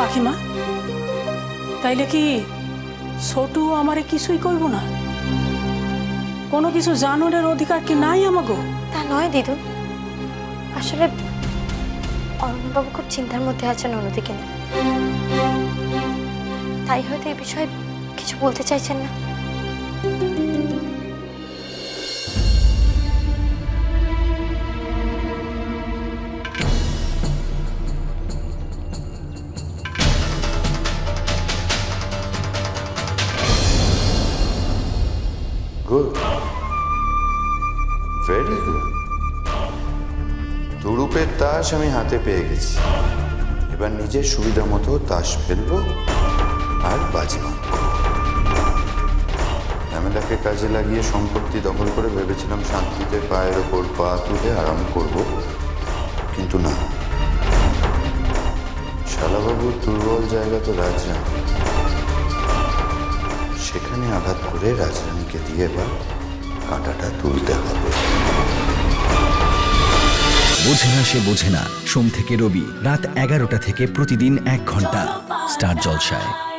পাখিমা, তাইলে কি ছোটু আমারে কিছুই কইব না? কোনো কিছু জানোরের অধিকার কি নাই আমাগো? তা নয় দিদু। আসলে অরণ্যবাবু খুব চিন্তার মধ্যে আছেন অন্যদিকে নিয়ে। তাই হয়তো এই বিষয়ে কিছু বলতে চাইছেন না। গুড ভেরি গুড তুরুপের তাস আমি হাতে পেয়ে গেছি। এবার নিজের সুবিধা মতো তাস ফেলব আর বাজি মারবো ঝামেলাকে কাজে লাগিয়ে সম্পত্তি দখল করে ভেবেছিলাম শান্তিতে পায়ের ওপর পা তুলে আরাম করব, কিন্তু না। শালাবাবুর দুর্বল জায়গা তো রাজরানী সেখানে আঘাত করে রাজধানীকে দিয়ে বা কাঁটাটা তুলতে হবে। বোঝে না সে বোঝে না। সোম থেকে রবি, রাত এগারোটা থেকে প্রতিদিন এক ঘণ্টা। স্টার জলসায়।